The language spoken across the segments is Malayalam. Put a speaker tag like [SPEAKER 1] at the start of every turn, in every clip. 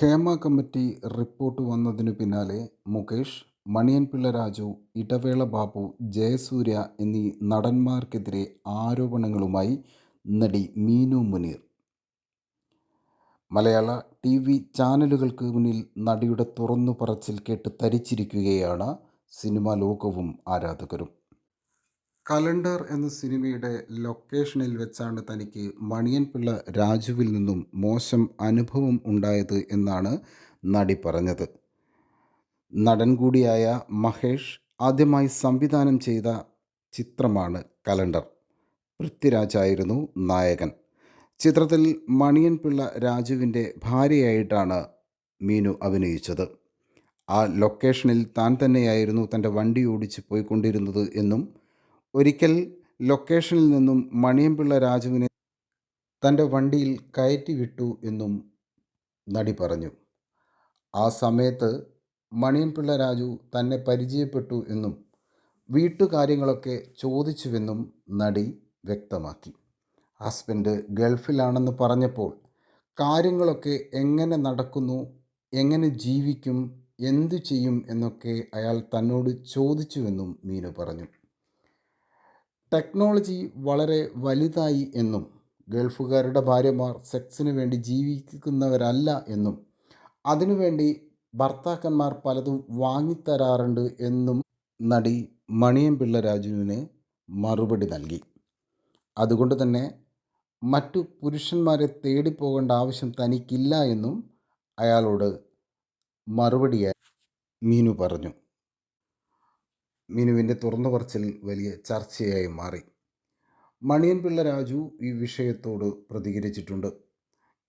[SPEAKER 1] ഹേമ കമ്മിറ്റി റിപ്പോർട്ട് വന്നതിനു പിന്നാലെ മുകേഷ് മണിയൻപിള്ള രാജു ഇടവേള ബാബു ജയസൂര്യ എന്നീ നടന്മാർക്കെതിരെ ആരോപണങ്ങളുമായി നടി മീനു മുനീർ. മലയാള ടി വി ചാനലുകൾക്ക് മുന്നിൽ നടിയുടെ തുറന്നു പറച്ചിൽ കേട്ട് തരിച്ചിരിക്കുകയാണ് സിനിമാ ലോകവും ആരാധകരും. കലണ്ടർ എന്ന സിനിമയുടെ ലൊക്കേഷനിൽ വെച്ചാണ് തനിക്ക് മണിയൻപിള്ള രാജുവിൽ നിന്നും മോശം അനുഭവം ഉണ്ടായത് എന്നാണ് നടി പറഞ്ഞത്. നടൻ കൂടിയായ മഹേഷ് ആദ്യമായി സംവിധാനം ചെയ്ത ചിത്രമാണ് കലണ്ടർ. പൃഥ്വിരാജായിരുന്നു നായകൻ. ചിത്രത്തിൽ മണിയൻപിള്ള രാജുവിന്റെ ഭാര്യയായിട്ടാണ് മീനു അഭിനയിച്ചത്. ആ ലൊക്കേഷനിൽ താൻ തന്നെയായിരുന്നു തന്റെ വണ്ടി ഓടിച്ച് പോയിക്കൊണ്ടിരുന്നത് എന്നും ഒരിക്കൽ ലൊക്കേഷനിൽ നിന്നും മണിയംപിള്ള രാജുവിനെ തന്റെ വണ്ടിയിൽ കയറ്റി വിട്ടു എന്നും നടി പറഞ്ഞു. ആ സമയത്ത് മണിയൻപിള്ള രാജു തന്നെ പരിചയപ്പെട്ടു എന്നും വീട്ടുകാര്യങ്ങളൊക്കെ ചോദിച്ചുവെന്നും നടി വ്യക്തമാക്കി. ഹസ്ബൻഡ് ഗൾഫിലാണെന്ന് പറഞ്ഞപ്പോൾ കാര്യങ്ങളൊക്കെ എങ്ങനെ നടക്കുന്നു എങ്ങനെ ജീവിക്കും എന്തു ചെയ്യും എന്നൊക്കെ അയാൾ തന്നോട് ചോദിച്ചുവെന്നും മീനു പറഞ്ഞു. ടെക്നോളജി വളരെ വലുതായി എന്നും ഗൾഫുകാരുടെ ഭാര്യമാർ സെക്സിന് വേണ്ടി ജീവിക്കുന്നവരല്ല എന്നും അതിനുവേണ്ടി ഭർത്താക്കന്മാർ പലതും വാങ്ങിത്തരാറുണ്ട് എന്നും നടി മണിയൻപിള്ള രാജുവിന് മറുപടി നൽകി. അതുകൊണ്ട് തന്നെ മറ്റു പുരുഷന്മാരെ തേടിപ്പോകേണ്ട ആവശ്യം തനിക്കില്ല എന്നും അയാളോട് മറുപടിയായി മീനു പറഞ്ഞു. മീനുവിന്റെ തുറന്നു പറച്ചിൽ വലിയ ചർച്ചയായി മാറി. മണിയൻ പിള്ള രാജു ഈ വിഷയത്തോട് പ്രതികരിച്ചിട്ടുണ്ട്.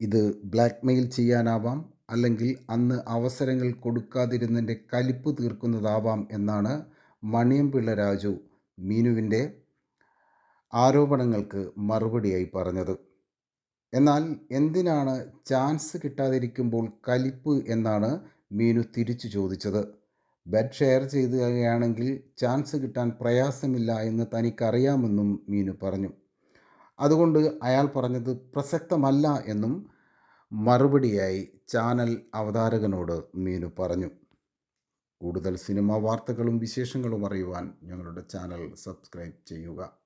[SPEAKER 1] ഇത് ബ്ലാക്ക് മെയിൽ ചെയ്യാനാവാം അല്ലെങ്കിൽ അന്ന് അവസരങ്ങൾ കൊടുക്കാതിരുന്നതിന്റെ കലിപ്പ് തീർക്കുന്നതാവാം എന്നാണ് മണിയൻപിള്ള രാജു മീനുവിന്റെ ആരോപണങ്ങൾക്ക് മറുപടിയായി പറഞ്ഞത്. എന്നാൽ എന്തിനാണ് ചാൻസ് കിട്ടാതിരിക്കുമ്പോൾ കലിപ്പ് എന്നാണ് മീനു തിരിച്ചു ചോദിച്ചത്. ബെഡ് ഷെയർ ചെയ്യുകയാണെങ്കിൽ ചാൻസ് കിട്ടാൻ പ്രയാസമില്ല എന്ന് തനിക്കറിയാമെന്നും മീനു പറഞ്ഞു. അതുകൊണ്ട് അയാൾ പറഞ്ഞത് പ്രസക്തമല്ല എന്നും മറുപടിയായി ചാനൽ അവതാരകനോട് മീനു പറഞ്ഞു. കൂടുതൽ സിനിമാ വാർത്തകളും വിശേഷങ്ങളും അറിയുവാൻ ഞങ്ങളുടെ ചാനൽ സബ്സ്ക്രൈബ് ചെയ്യുക.